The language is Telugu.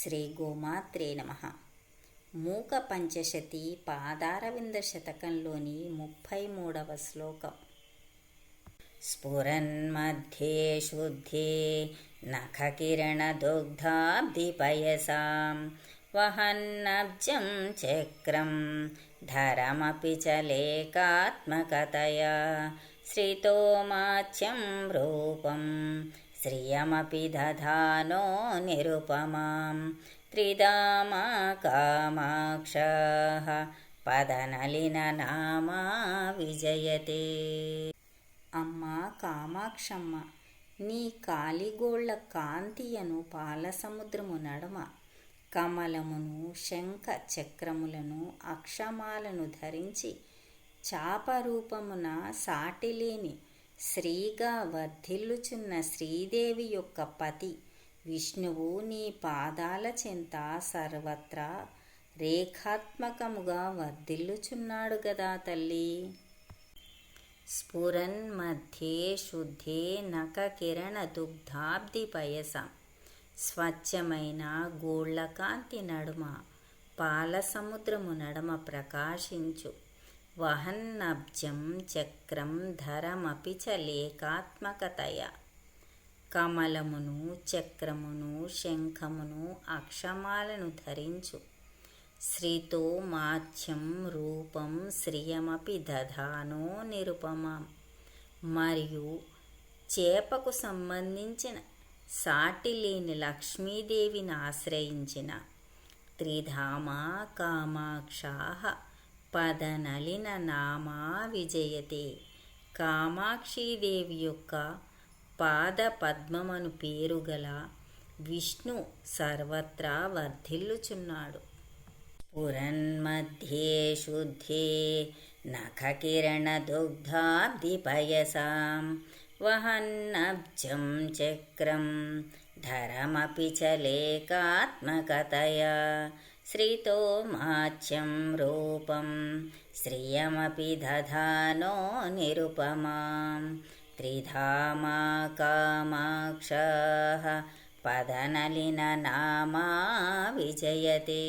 శ్రీ గోమాత్రే నమ. మూక పంచశతి పాదారవింద శతకంలోని ముప్పై మూడవ శ్లోకం. స్ఫురన్मध्ये శుద్ధే నఖకిరణదుగ్ధాబ్దిపయసాం వహన్నబ్జం చక్రం ధరమపి చలేకాత్మకతయా శ్రితోమాచ్యం రూపం श्रियमपि दधानो निरुपमां त्रिधामा कामाक्षः పదనలిననామా విజయతే అమ్మా కామాక్షమ్మ నీ కాలిగోళ్ల కాంతియను పాలసముద్రము నడమ కమలమును శంఖ చక్రములను అక్షమాలను ధరించి చాపరూపమున సాటిలేని శ్రీగా వర్ధిల్లుచున్న శ్రీదేవి యొక్క పతి. విష్ణువు నీ పాదాల చెంత సర్వత్రా రేఖాత్మకముగా వర్ధిల్లుచున్నాడు గదా తల్లి. స్ఫురన్ మధ్యే శుద్ధే నఖకిరణ దుగ్ధాబ్ది పయస. స్వచ్ఛమైన గోళ్ళకాంతి నడుమ. పాల సముద్రము నడమ ప్రకాశించు. వహన్నబ్జం చక్రం ధరమపి చ లేకాత్మకతయ కమలమును చక్రమును శంఖమును అక్షమాలను ధరించు. శ్రీతో మాధ్యం రూపం శ్రియమపి దధానో నిరుపమాం. మరియు చేపకు సంబంధించిన సాటి లేని లక్ష్మీదేవిని ఆశ్రయించిన త్రిధామా కామాక్షాహ పదనలిన నామా విజయతే కామాక్షీదేవి యొక్క పాద పద్మమను పేరుగల విష్ణు సర్వత్రా వర్ధిల్లుచున్నాడు. పురన్మధ్యే శుద్ధే నఖకిరణదుగ్ధాబ్దిపయసాం వహన్నబ్జం చక్రం ధరమపి చలేకాత్మకతయా लेकात्मकतया श्रितो माच्यं रूपं श्रियमपि दधानो निरुपमां। त्रिधामा कामाक्षः पदनलिननामा विजयते